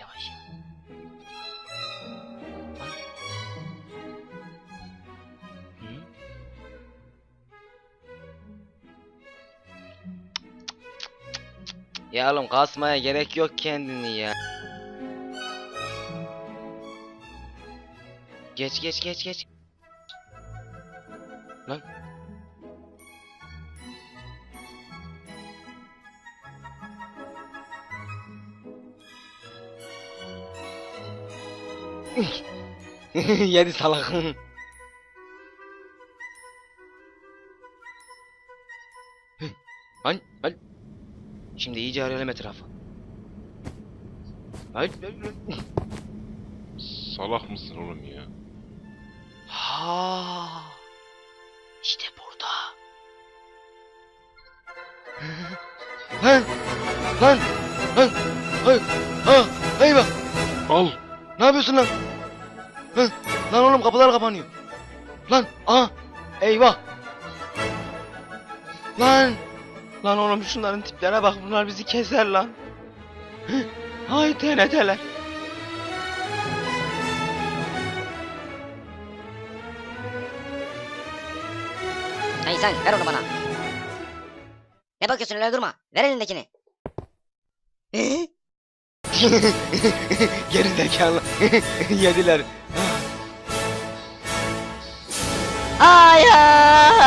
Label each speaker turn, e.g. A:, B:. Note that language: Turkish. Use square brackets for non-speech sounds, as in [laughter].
A: Yavaş. Bak. Hı? Ya oğlum kasmaya gerek yok kendini ya. Geç geç geç geç. Lan [laughs] Yedi salak. Lan lan. Şimdi iyice arayalım etrafı. Lan lan lan.
B: Salak mısın oğlum ya?
A: Ha. İşte burada. lan. Lan. Lan. Hay. Yapıyorsun lan? Hı? Lan oğlum kapılar kapanıyor. Lan. Aha. Eyvah. Lan. Lan oğlum şunların tiplerine bak bunlar bizi keser lan. Hay TNT'ler.
C: Hey sen ver onu bana. Ne bakıyorsun öyle durma. Ver elindekini. [laughs]
A: Geri zekalı. [laughs] Yediler.
C: Hayır.